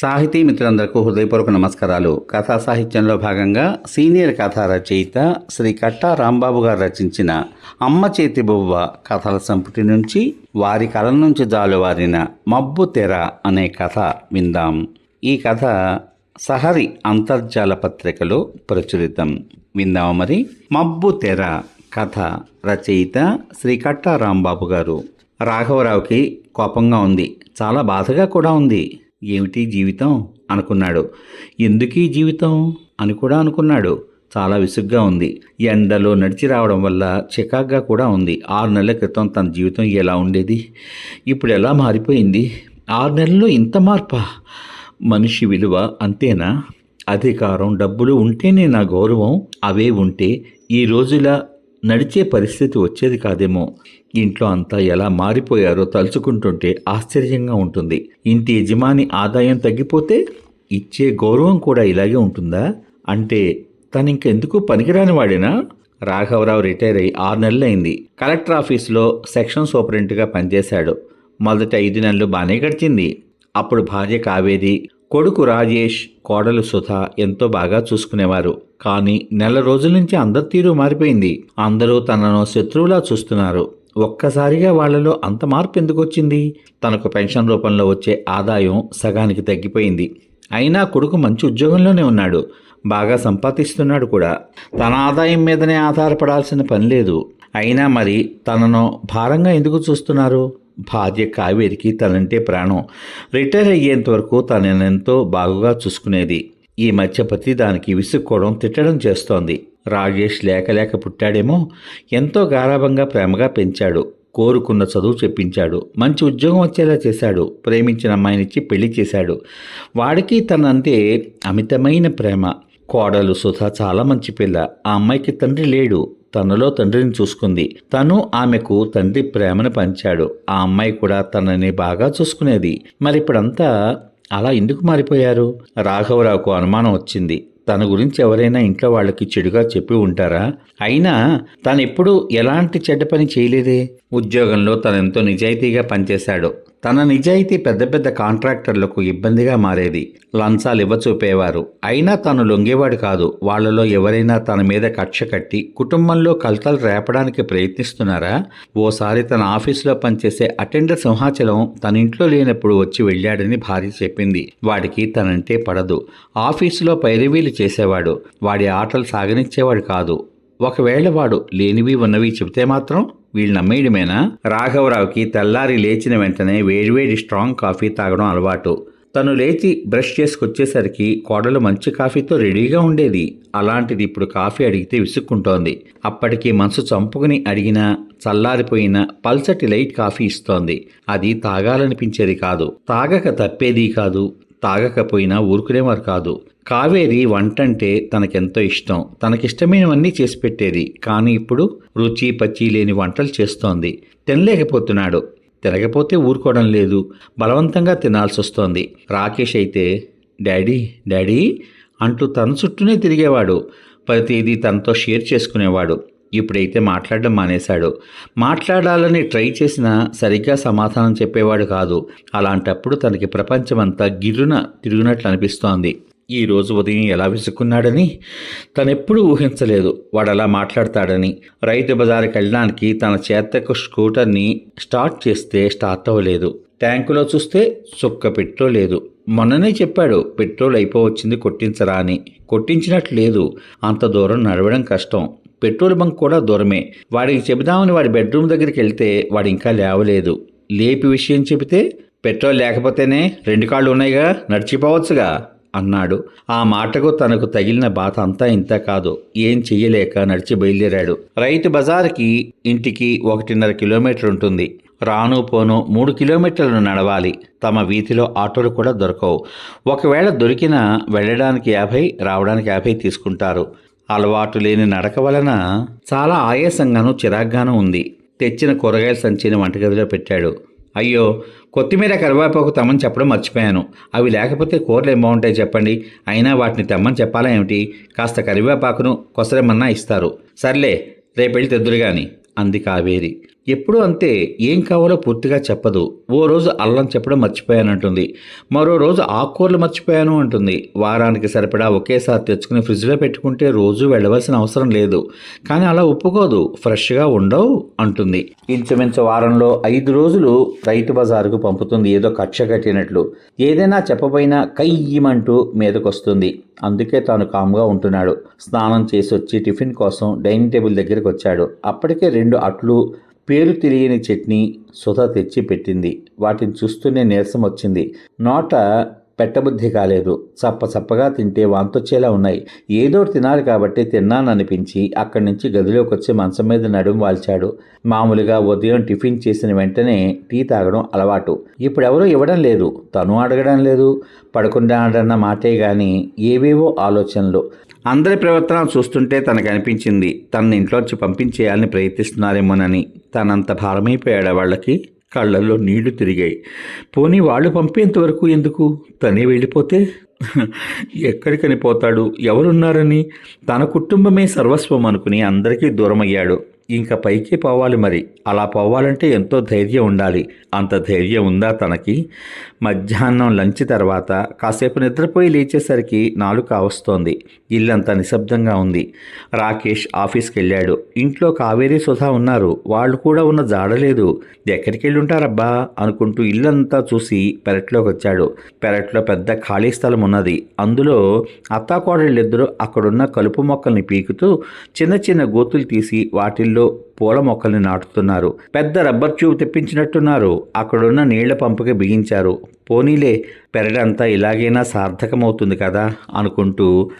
సాహితీ మిత్రులందరికీ హృదయపూర్వక నమస్కారాలు. కథా సాహిత్యంలో భాగంగా సీనియర్ కథా రచయిత శ్రీ కట్టా రాంబాబు గారు రచించిన అమ్మ చేతి బొవ్వ కథల సంపుటి నుంచి వారి కళ నుంచి జాలువారిన మబ్బు తెర అనే కథ విందాం. ఈ కథ సహరి అంతర్జాల పత్రికలో ప్రచురితం. విందాం మరి. మబ్బు తెర కథ రచయిత శ్రీ కట్టా రాంబాబు గారు. రాఘవరావుకి కోపంగా ఉంది. చాలా బాధగా కూడా ఉంది. ఏమిటి జీవితం? అనుకున్నాడు. ఎందుకీ జీవితం? అని కూడా అనుకున్నాడు. చాలా విసుగ్గా ఉంది. ఎండలో నడిచి రావడం వల్ల చికాగ్గా కూడా ఉంది. ఆరు నెలల క్రితం తన జీవితం ఎలా ఉండేది? ఇప్పుడు ఎలా మారిపోయింది? ఆరు నెలల్లో ఇంత మార్పా? మనిషి విలువ అంతేనా? అధికారం డబ్బులు ఉంటేనే నా గౌరవం అవే ఉంటే ఈ రోజులా నడిచే పరిస్థితి వచ్చేది కాదేమో. ఇంట్లో అంతా ఎలా మారిపోయారో తలుచుకుంటుంటే ఆశ్చర్యంగా ఉంటుంది. ఇంటి యజమాని ఆదాయం తగ్గిపోతే ఇచ్చే గౌరవం కూడా ఇలాగే ఉంటుందా? అంటే తను ఇంకెందుకు పనికిరాని వాడేనా? రాఘవరావు రిటైర్ అయి ఆరు నెలలైంది. కలెక్టర్ ఆఫీస్లో సెక్షన్ సూపరింట్గా పనిచేశాడు. మొదటి ఐదు నెలలు బాగానే గడిచింది. అప్పుడు భార్య కావేరి కొడుకు రాజేష్ కోడలు సుధ ఎంతో బాగా చూసుకునేవారు. కానీ నెల రోజుల నుంచి అందరి తీరు మారిపోయింది. అందరూ తనను శత్రువులా చూస్తున్నారు. ఒక్కసారిగా వాళ్ళలో అంత మార్పు ఎందుకు వచ్చింది? తనకు పెన్షన్ రూపంలో వచ్చే ఆదాయం సగానికి తగ్గిపోయింది. అయినా కొడుకు మంచి ఉద్యోగంలోనే ఉన్నాడు. బాగా సంపాదిస్తున్నాడు కూడా. తన ఆదాయం మీదనే ఆధారపడాల్సిన పని లేదు. అయినా మరి తనను భారంగా ఎందుకు చూస్తున్నారు? భార్య కావేరికి తనంటే ప్రాణం. రిటైర్ అయ్యేంత వరకు తననెంతో బాగుగా చూసుకునేది. ఈ మధ్య ప్రతి దానికి విసుక్కోవడం తిట్టడం చేస్తోంది. రాజేష్ లేక లేక పుట్టాడేమో ఎంతో గారాభంగా ప్రేమగా పెంచాడు. కోరుకున్న చదువు చెప్పించాడు. మంచి ఉద్యోగం వచ్చేలా చేశాడు. ప్రేమించిన అమ్మాయినిచ్చి పెళ్ళి చేశాడు. వాడికి తనంటే అమితమైన ప్రేమ. కోడలు సుధా చాలా మంచి పిల్ల. ఆ అమ్మాయికి తండ్రి లేడు. తనలో తండ్రిని చూసుకుంది. తను ఆమెకు తండ్రి ప్రేమను పంచాడు. ఆ అమ్మాయి కూడా తనని బాగా చూసుకునేది. మరి ఇప్పుడంతా అలా ఎందుకు మారిపోయారు? రాఘవరావుకు అనుమానం వచ్చింది. తన గురించి ఎవరైనా ఇంట్లో వాళ్ళకి చెడుగా చెప్పి ఉంటారా? అయినా తను ఎప్పుడు ఎలాంటి చెడ్డ పని చేయలేదే. ఉద్యోగంలో తనెంతో నిజాయితీగా పనిచేశాడు. తన నిజాయితీ పెద్ద పెద్ద కాంట్రాక్టర్లకు ఇబ్బందిగా మారేది. లంచాలు ఇవ్వచూపేవారు. అయినా తను లొంగేవాడు కాదు. వాళ్ళలో ఎవరైనా తన మీద కక్ష కట్టి కుటుంబంలో కలతలు రేపడానికి ప్రయత్నిస్తున్నారా? ఓసారి తన ఆఫీసులో పనిచేసే అటెండర్ సింహాచలం తన ఇంట్లో లేనప్పుడు వచ్చి వెళ్ళాడని భార్య చెప్పింది. వాడికి తనంటే పడదు. ఆఫీసులో పైరవీలు చేసేవాడు. వాడి ఆటలు సాగనిచ్చేవాడు కాదు. ఒకవేళ వాడు లేనివి ఉన్నవి చెబితే మాత్రం వీళ్ళు నమ్మేయడమేనా? రాఘవరావుకి తెల్లారి లేచిన వెంటనే వేడివేడి స్ట్రాంగ్ కాఫీ తాగడం అలవాటు. తను లేచి బ్రష్ చేసుకొచ్చేసరికి కోడలు మంచి కాఫీతో రెడీగా ఉండేది. అలాంటిది ఇప్పుడు కాఫీ అడిగితే విసుక్కుంటోంది. అప్పటికి మనసు చంపుకుని అడిగినా చల్లారిపోయిన పల్చటి లైట్ కాఫీ ఇస్తోంది. అది తాగాలనిపించేది కాదు. తాగక తప్పేది కాదు. తాగకపోయినా ఊరుకునేవారు కాదు. కావేరి వంటంటే తనకెంతో ఇష్టం. తనకిష్టమైనవన్నీ చేసి పెట్టేది. కానీ ఇప్పుడు రుచి పచ్చి లేని వంటలు చేస్తోంది. తినలేకపోతున్నాడు. తినకపోతే ఊరుకోవడం లేదు. బలవంతంగా తినాల్సి వస్తోంది రాకేష్ అయితే డాడీ డాడీ అంటూ తన చుట్టూనే తిరిగేవాడు. ప్రతిదీ తనతో షేర్ చేసుకునేవాడు. ఇప్పుడైతే మాట్లాడడం మానేశాడు. మాట్లాడాలని ట్రై చేసినా సరిగ్గా సమాధానం చెప్పేవాడు కాదు. అలాంటప్పుడు తనకి ప్రపంచమంతా గిర్రున తిరిగినట్లు అనిపిస్తోంది ఈ రోజు ఉదయం ఎలా విసుక్కున్నాడని? తనెప్పుడూ ఊహించలేదు. వాడు అలా మాట్లాడతాడని. రైతు బజార్కి వెళ్ళడానికి తన చేతకు స్కూటర్ని స్టార్ట్ చేస్తే స్టార్ట్ అవ్వలేదు. ట్యాంకులో చూస్తే చుక్క పెట్రోల్ లేదు. మొన్ననే చెప్పాడు పెట్రోల్ అయిపోవచ్చింది కొట్టించరా అని. కొట్టించినట్లు లేదు. అంత దూరం నడవడం కష్టం. పెట్రోల్ బంక్ కూడా దూరమే. వాడికి చెబుదామని వాడి బెడ్రూమ్ దగ్గరికి వెళ్తే వాడు ఇంకా లేవలేదు. లేపి విషయం చెబితే పెట్రోల్ లేకపోతేనే రెండు కాళ్ళు ఉన్నాయిగా నడిచిపోవచ్చుగా. అన్నాడు. ఆ మాటకు తనకు తగిలిన బాధ అంతా ఇంత కాదు. ఏం చెయ్యలేక నడిచి బయలుదేరాడు. రైతు బజార్కి ఇంటికి ఒకటిన్నర కిలోమీటర్ ఉంటుంది. రాను పోను మూడు కిలోమీటర్లు నడవాలి. తమ వీధిలో ఆటోలు కూడా దొరకవు. ఒకవేళ దొరికినా వెళ్ళడానికి యాభై రావడానికి యాభై తీసుకుంటారు. అలవాటు లేని నడక వలన చాలా ఆయాసంగాను చిరాగ్గాను ఉంది. తెచ్చిన కూరగాయల సంచిని వంటగదిలో పెట్టాడు. అయ్యో కొత్తిమీర కరివేపాకు తమ్మని చెప్పడం మర్చిపోయాను. అవి లేకపోతే కూరలు ఏం బాగుంటాయి చెప్పండి. అయినా వాటిని తెమ్మని చెప్పాలా ఏమిటి? కాస్త కరివేపాకును కొసరమన్నా ఇస్తారు. సర్లే రేపెళ్ళి తెద్దురుగాని అంది కావేరి. ఎప్పుడూ అంతే ఏం కావాలో పూర్తిగా చెప్పదు. ఓ రోజు అల్లం చెప్పడం మర్చిపోయానంటుంది. మరో రోజు ఆకుకూరలు మర్చిపోయాను అంటుంది. వారానికి సరిపడా ఒకేసారి తెచ్చుకుని ఫ్రిడ్జ్లో పెట్టుకుంటే రోజు వెళ్ళవలసిన అవసరం లేదు. కానీ అలా ఒప్పుకోదు. ఫ్రెష్గా ఉండవు అంటుంది. ఇంచుమించు వారంలో ఐదు రోజులు రైతు బజారుకు పంపుతుంది ఏదో కక్ష కట్టినట్లు ఏదైనా చెప్పబోయినా కయ్యమంటూ మీదకొస్తుంది. అందుకే తాను కామ్గా ఉంటున్నాడు. స్నానం చేసి వచ్చి టిఫిన్ కోసం డైనింగ్ టేబుల్ దగ్గరికి వచ్చాడు అప్పటికే రెండు అట్లు పేరు తెలియని చట్నీ సుధ తెచ్చి పెట్టింది. వాటిని చూస్తూనే నీరసం వచ్చింది. నోట పెట్టబుద్ధి కాలేదు. చప్ప చప్పగా తింటే వాంతొచ్చేలా ఉన్నాయి. ఏదో ఒకటి తినాలి కాబట్టి తిన్నాననిపించి అక్కడి నుంచి గదిలోకి వచ్చి మంచం మీద నడుము వాల్చాడు. మామూలుగా ఉదయం టిఫిన్ చేసిన వెంటనే టీ తాగడం అలవాటు. ఇప్పుడు ఎవరూ ఇవ్వడం లేదు. తను అడగడం లేదు. పడుకున్నాడన్న మాటే గాని ఏవేవో ఆలోచనలు. అందరి ప్రవర్తన చూస్తుంటే తనకు అనిపించింది తనని ఇంట్లోంచి పంపించేయాలని ప్రయత్నిస్తున్నారేమోనని. తనంత భారమైపోయాడు వాళ్ళకి? కళ్ళల్లో నీళ్ళు తిరిగాయి. పోనీ వాళ్ళు పంపేంతవరకు ఎందుకు? తనే వెళ్ళిపోతే? ఎక్కడికని పోతాడు? ఎవరున్నారని? తన కుటుంబమే సర్వస్వం అనుకుని అందరికీ దూరమయ్యాడు. ఇంకా పైకి పోవాలి మరి. అలా పోవాలంటే ఎంతో ధైర్యం ఉండాలి. అంత ధైర్యం ఉందా తనకి? మధ్యాహ్నం లంచ్ తర్వాత కాసేపు నిద్రపోయి లేచేసరికి నాలుక వస్తోంది ఇల్లంతా నిశ్శబ్దంగా ఉంది. రాకేష్ ఆఫీస్కి వెళ్ళాడు ఇంట్లో కావేరీ సుధా ఉన్నారు. వాళ్ళు కూడా ఉన్న జాడలేదు ఎక్కడికి వెళ్ళి ఉంటారబ్బా అనుకుంటూ ఇల్లంతా చూసి పెరట్లోకి వచ్చాడు పెరట్లో పెద్ద ఖాళీ స్థలం ఉన్నది. అందులో అత్తాకోడళ్ళిద్దరూ అక్కడున్న కలుపు మొక్కల్ని పీకుతూ చిన్న చిన్న గోతులు తీసి వాటిల్లో పూల మొక్కల్ని నాటుతున్నారు. పెద్ద రబ్బర్ ట్యూబ్ తెప్పించినట్టున్నారు. అక్కడున్న నీళ్ళ పంపుకి బిగించారు. పోనీలే పెరడంతా ఇలాగైనా సార్థకమవుతుంది కదా అనుకుంటూ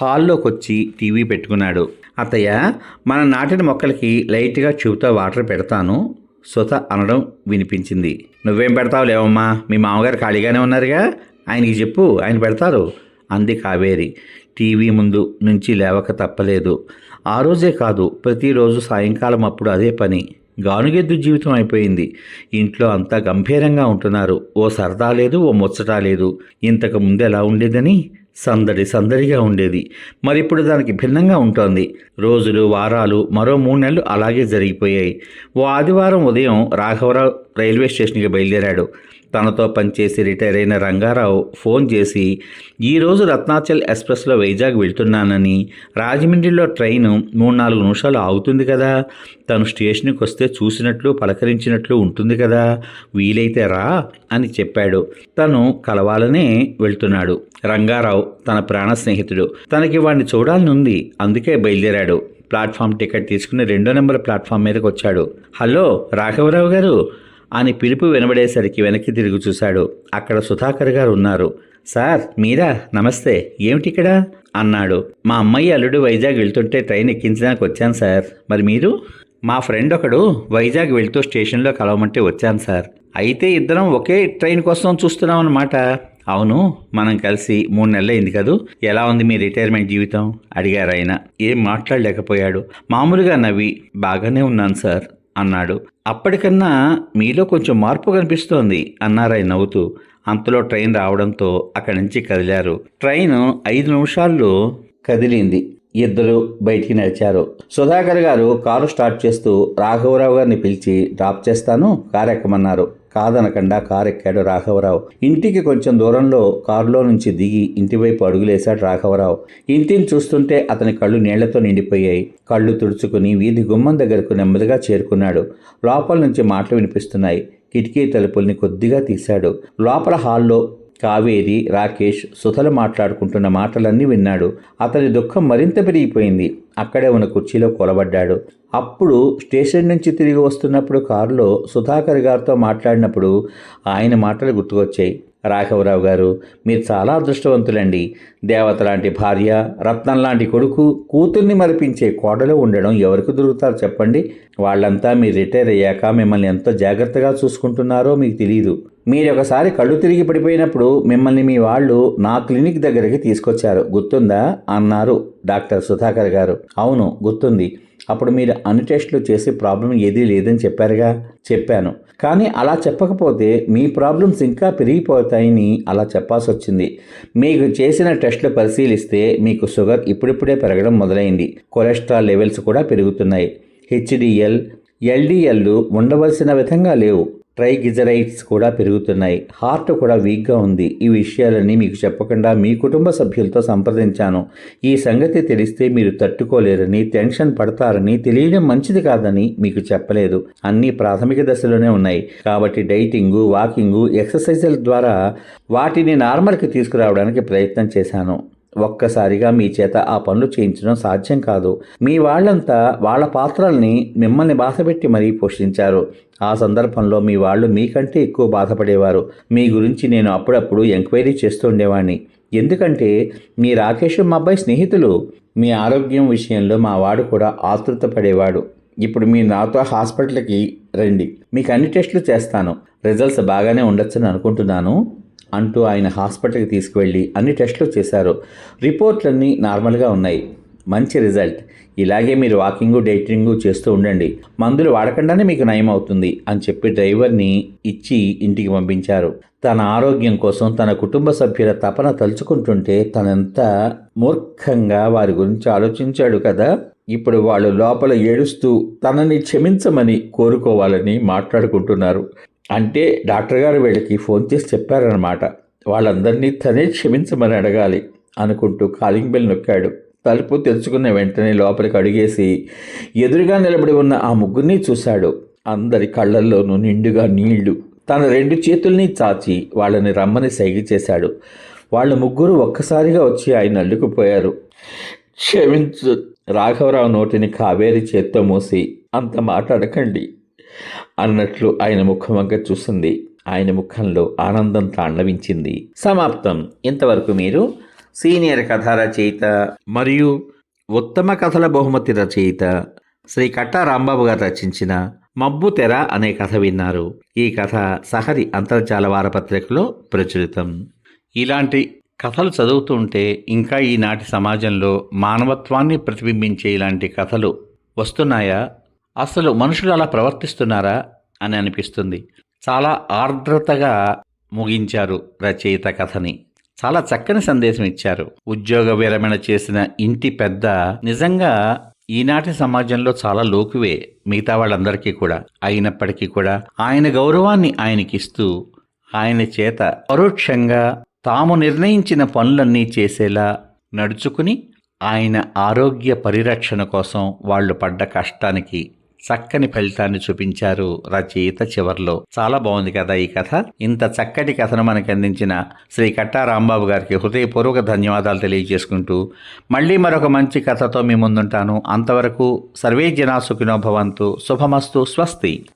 హాల్లోకి వచ్చి టీవీ పెట్టుకున్నాడు. అత్తయ్య మన నాటిన మొక్కలకి లైట్గా ట్యూబ్తో వాటర్ పెడతాను. సుత అనడం వినిపించింది. నువ్వేం పెడతావు లేవమ్మా? మీ మామగారు ఖాళీగానే ఉన్నారుగా? ఆయనకి చెప్పు ఆయన పెడతారు. అంది కావేరి. టీవీ ముందు నుంచి లేవక తప్పలేదు. ఆ రోజే కాదు ప్రతిరోజు సాయంకాలం అప్పుడు అదే పని. గానుగెద్దు జీవితం అయిపోయింది. ఇంట్లో అంతా గంభీరంగా ఉంటున్నారు. ఓ సరదా లేదు ఓ ముచ్చట లేదు. ఇంతకు ముందు ఎలా ఉండేదని? సందడి సందడిగా ఉండేది. మరి ఇప్పుడు దానికి భిన్నంగా ఉంటోంది. రోజులు వారాలు మరో మూడు నెలలు అలాగే జరిగిపోయాయి. ఓ ఆదివారం ఉదయం రాఘవరావు రైల్వే స్టేషన్కి బయలుదేరాడు. తనతో పనిచేసి రిటైర్ అయిన రంగారావు ఫోన్ చేసి ఈరోజు రత్నాచల్ ఎక్స్ప్రెస్లో వైజాగ్ వెళ్తున్నానని. రాజమండ్రిలో ట్రైన్ మూడు నాలుగు నిమిషాలు ఆగుతుంది కదా. తను స్టేషన్కి వస్తే చూసినట్లు పలకరించినట్లు ఉంటుంది కదా. వీలైతే రా అని చెప్పాడు. తను కలవాలనే వెళ్తున్నాడు. రంగారావు తన ప్రాణ స్నేహితుడు. తనకి వాడిని చూడాలని ఉంది అందుకే బయలుదేరాడు. ప్లాట్ఫామ్ టికెట్ తీసుకుని రెండో నెంబర్ ప్లాట్ఫామ్ మీదకి వచ్చాడు హలో రాఘవరావు గారు. అని పిలుపు వినబడేసరికి వెనక్కి తిరిగి చూశాడు. అక్కడ సుధాకర్ గారు ఉన్నారు. సార్ మీరా? నమస్తే. ఏమిటి ఇక్కడ? అన్నాడు. మా అమ్మాయి అల్లుడు వైజాగ్ వెళ్తుంటే ట్రైన్ ఎక్కించడానికి వచ్చాను సార్. మరి మీరు? మా ఫ్రెండ్ ఒకడు వైజాగ్ వెళ్తూ స్టేషన్లో కలవమంటే వచ్చాను సార్. అయితే ఇద్దరం ఒకే ట్రైన్ కోసం చూస్తున్నాం అన్నమాట. అవును మనం కలిసి మూడు నెలలైంది కదూ? ఎలా ఉంది మీ రిటైర్మెంట్ జీవితం? అడిగారు ఆయన. ఏం మాట్లాడలేకపోయాడు. మామూలుగా నవ్వి బాగానే ఉన్నాను సార్. అన్నాడు. అప్పటికన్నా మీలో కొంచెం మార్పు కనిపిస్తోంది అన్నారాయ్ నవ్వుతూ. అంతలో ట్రైన్ రావడంతో అక్కడి నుంచి కదిలారు. ట్రైన్ ఐదు నిమిషాల్లో కదిలింది. ఇద్దరు బయటికి నడిచారు. సుధాకర్ గారు కారు స్టార్ట్ చేస్తూ రాఘవరావు గారిని పిలిచి డ్రాప్ చేస్తాను కారు ఎక్కమన్నారు కాదనకుండా కారెక్కాడు రాఘవరావు. ఇంటికి కొంచెం దూరంలో కారులో నుంచి దిగి ఇంటివైపు అడుగులేశాడు రాఘవరావు. ఇంటిని చూస్తుంటే అతని కళ్ళు నీళ్ళతో నిండిపోయాయి. కళ్ళు తుడుచుకుని వీధి గుమ్మం దగ్గరకు నెమ్మదిగా చేరుకున్నాడు. లోపల నుంచి మాటలు వినిపిస్తున్నాయి. కిటికీ తలుపుల్ని కొద్దిగా తీశాడు. లోపల హాల్లో కావేరి రాకేష్ సుధలు మాట్లాడుకుంటున్న మాటలన్నీ విన్నాడు. అతని దుఃఖం మరింత పెరిగిపోయింది. అక్కడే ఉన్న కుర్చీలో కొలబడ్డాడు. అప్పుడు స్టేషన్ నుంచి తిరిగి వస్తున్నప్పుడు కారులో సుధాకర్ గారితో మాట్లాడినప్పుడు ఆయన మాటలు గుర్తుకొచ్చాయి. రాఘవరావు గారు మీరు చాలా అదృష్టవంతులండి. దేవత లాంటి భార్య రత్నం లాంటి కొడుకు కూతుర్ని మరిపించే కోడలు ఉండడం ఎవరికి దొరుకుతారు చెప్పండి? వాళ్ళంతా మీరు రిటైర్ అయ్యాక మిమ్మల్ని ఎంత జాగ్రత్తగా చూసుకుంటున్నారో మీకు తెలియదు మీరు ఒకసారి కళ్ళు తిరిగి పడిపోయినప్పుడు మిమ్మల్ని మీ వాళ్ళు నా క్లినిక్ దగ్గరికి తీసుకొచ్చారు. గుర్తుందా? అన్నారు డాక్టర్ సుధాకర్ గారు. అవును గుర్తుంది. అప్పుడు మీరు అన్ని టెస్టులు చేసి ప్రాబ్లం ఏదీ లేదని చెప్పారుగా? చెప్పాను. కానీ అలా చెప్పకపోతే మీ ప్రాబ్లమ్స్ ఇంకా పెరిగిపోతాయని అలా చెప్పాల్సి వచ్చింది మీకు చేసిన టెస్టులు పరిశీలిస్తే మీకు షుగర్ ఇప్పుడిప్పుడే పెరగడం మొదలైంది. కొలెస్ట్రాల్ లెవెల్స్ కూడా పెరుగుతున్నాయి. హెచ్డిఎల్ ఎల్డిఎల్లు ఉండవలసిన విధంగా లేవు. ట్రైగిజరైట్స్ కూడా పెరుగుతున్నాయి. హార్ట్ కూడా వీక్గా ఉంది. ఈ విషయాలన్నీ మీకు చెప్పకుండా మీ కుటుంబ సభ్యులతో సంప్రదించాను. ఈ సంగతి తెలిస్తే మీరు తట్టుకోలేరని టెన్షన్ పడతారని తెలియడం మంచిది కాదని మీకు చెప్పలేదు. అన్నీ ప్రాథమిక దశలోనే ఉన్నాయి. కాబట్టి డైటింగు వాకింగు ఎక్సర్సైజుల ద్వారా వాటిని నార్మల్కి తీసుకురావడానికి ప్రయత్నం చేశాను. ఒక్కసారిగా మీ చేత ఆ పనులు చేయించడం సాధ్యం కాదు. మీ వాళ్ళంతా వాళ్ళ పాత్రల్ని మిమ్మల్ని బాధపెట్టి మరీ పోషించారు. ఆ సందర్భంలో మీ వాళ్ళు మీకంటే ఎక్కువ బాధపడేవారు. మీ గురించి నేను అప్పుడప్పుడు ఎంక్వైరీ చేస్తుండేవాడిని ఎందుకంటే మీ రాకేష్ మా అబ్బాయి స్నేహితులు. మీ ఆరోగ్యం విషయంలో మా వాడు కూడా ఆతృత పడేవాడు. ఇప్పుడు మీరు నాతో హాస్పిటల్కి రండి. మీకు అన్ని టెస్టులు చేస్తాను. రిజల్ట్స్ బాగానే ఉండొచ్చని అనుకుంటున్నాను. అంటూ ఆయన హాస్పిటల్కి తీసుకువెళ్ళి అన్ని టెస్టులు చేశారు. రిపోర్ట్లన్నీ నార్మల్గా ఉన్నాయి. మంచి రిజల్ట్. ఇలాగే మీరు వాకింగ్ డైటింగ్ చేస్తూ ఉండండి. మందులు వాడకుండానే మీకు నయం అవుతుంది అని చెప్పి డ్రైవర్ని ఇచ్చి ఇంటికి పంపించారు. తన ఆరోగ్యం కోసం తన కుటుంబ సభ్యుల తపన తలుచుకుంటుంటే తనంత మూర్ఖంగా వారి గురించి ఆలోచించాడు కదా. ఇప్పుడు వాళ్ళు లోపల ఏడుస్తూ తనని క్షమించమని కోరుకోవాలని మాట్లాడుకుంటున్నారు. అంటే డాక్టర్ గారు వీళ్ళకి ఫోన్ చేసి చెప్పారనమాట వాళ్ళందరినీ తనే క్షమించమని అడగాలి అనుకుంటూ కాలింగ్ బెల్ నొక్కాడు. తలుపు తెరుచుకున్న వెంటనే లోపలికి అడిగేసి ఎదురుగా నిలబడి ఉన్న ఆ ముగ్గురిని చూశాడు. అందరి కళ్ళల్లోనూ నిండుగా నీళ్ళు. తన రెండు చేతుల్ని చాచి వాళ్ళని రమ్మని సైగ చేశాడు. వాళ్ళ ముగ్గురు ఒక్కసారిగా వచ్చి ఆయన అల్లుకుపోయారు. క్షమించు రాఘవరావు నోటిని కావేరి చేత్తో మూసి అంత మాట్లాడకండి అన్నట్లు ఆయన ముఖం వంక చూసింది ఆయన ముఖంలో ఆనందం తాండవించింది. సమాప్తం. ఇంతవరకు మీరు సీనియర్ కథ రచయిత మరియు ఉత్తమ కథల బహుమతి రచయిత శ్రీ కట్టా రాంబాబు గారు రచించిన మబ్బు తెర అనే కథ విన్నారు. ఈ కథ సహరి అంతర్జాల వారపత్రికలో ప్రచురితం. ఇలాంటి కథలు చదువుతుంటే ఇంకా ఈనాటి సమాజంలో మానవత్వాన్ని ప్రతిబింబించే ఇలాంటి కథలు వస్తున్నాయా? అసలు మనుషులు అలా ప్రవర్తిస్తున్నారా అని అనిపిస్తుంది. చాలా ఆర్ద్రతగా ముగించారు రచయిత కథని. చాలా చక్కని సందేశం ఇచ్చారు. ఉద్యోగ విరమణ చేసిన ఇంటి పెద్ద నిజంగా ఈనాటి సమాజంలో చాలా లోకువే మిగతా వాళ్ళందరికీ కూడా. అయినప్పటికీ కూడా ఆయన గౌరవాన్ని ఆయనకిస్తూ ఆయన చేత పరోక్షంగా తాము నిర్ణయించిన పనులన్నీ చేసేలా నడుచుకుని ఆయన ఆరోగ్య పరిరక్షణ కోసం వాళ్ళు పడ్డ కష్టానికి చక్కని ఫలితాన్ని చూపించారు రచయిత చివర్లో. చాలా బాగుంది కదా ఈ కథ. ఇంత చక్కటి కథను మనకి అందించిన శ్రీ కట్టా రాంబాబు గారికి హృదయపూర్వక ధన్యవాదాలు తెలియజేసుకుంటూ మళ్ళీ మరొక మంచి కథతో మీ ముందుంటాను. అంతవరకు సర్వే జనా సుఖినో భవంతు. శుభమస్తు. స్వస్తి.